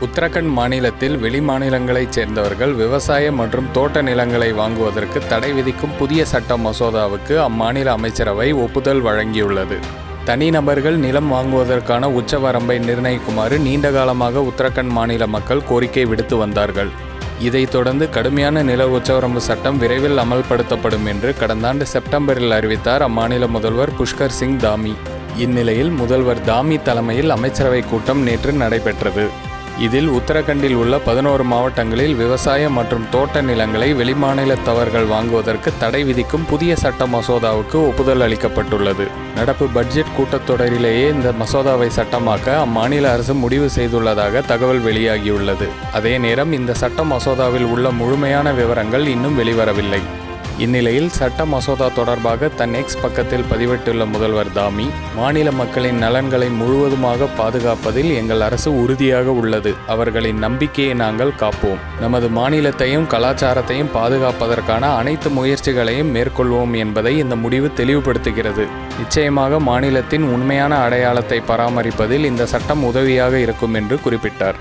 உத்தரகண்ட் மாநிலத்தில் வெளி மாநிலங்களைச் சேர்ந்தவர்கள் விவசாய மற்றும் தோட்ட நிலங்களை வாங்குவதற்கு தடை விதிக்கும் புதிய சட்ட மசோதாவுக்கு அம்மாநில அமைச்சரவை ஒப்புதல் வழங்கியுள்ளது. தனிநபர்கள் நிலம் வாங்குவதற்கான உச்சவரம்பை நிர்ணயிக்குமாறு நீண்டகாலமாக உத்தரகண்ட் மாநில மக்கள் கோரிக்கை விடுத்து வந்தார்கள். இதைத் தொடர்ந்து கடுமையான நில உச்சவரம்பு சட்டம் விரைவில் அமல்படுத்தப்படும் என்று கடந்த ஆண்டு செப்டம்பரில் அறிவித்தார் அம்மாநில முதல்வர் புஷ்கர் சிங் தாமி. இந்நிலையில் முதல்வர் தாமி தலைமையில் அமைச்சரவை கூட்டம் நேற்று நடைபெற்றது. இதில் உத்தரகண்டில் உள்ள பதினோரு மாவட்டங்களில் விவசாய மற்றும் தோட்ட நிலங்களை வெளிமாநிலத்தவர்கள் வாங்குவதற்கு தடை விதிக்கும் புதிய சட்ட மசோதாவுக்கு ஒப்புதல் அளிக்கப்பட்டுள்ளது. நடப்பு பட்ஜெட் கூட்டத்தொடரிலேயே இந்த மசோதாவை சட்டமாக்க அம்மாநில அரசு முடிவு செய்துள்ளதாக தகவல் வெளியாகியுள்ளது. அதே நேரம் இந்த சட்ட மசோதாவில் உள்ள முழுமையான விவரங்கள் இன்னும் வெளிவரவில்லை. இந்நிலையில் சட்ட மசோதா தொடர்பாக தன் எக்ஸ் பக்கத்தில் பதிவிட்டுள்ள முதல்வர் தாமி மாநில மக்களின் நலன்களை முழுவதுமாக பாதுகாப்பதில் எங்கள் அரசு உறுதியாக உள்ளது. அவர்களின் நம்பிக்கையை நாங்கள் காப்போம். நமது மாநிலத்தையும் கலாச்சாரத்தையும் பாதுகாப்பதற்கான அனைத்து முயற்சிகளையும் மேற்கொள்வோம் என்பதை இந்த முடிவு தெளிவுபடுத்துகிறது. நிச்சயமாக மாநிலத்தின் உண்மையான அடையாளத்தை பராமரிப்பதில் இந்த சட்டம் உதவியாக இருக்கும் என்று குறிப்பிட்டார்.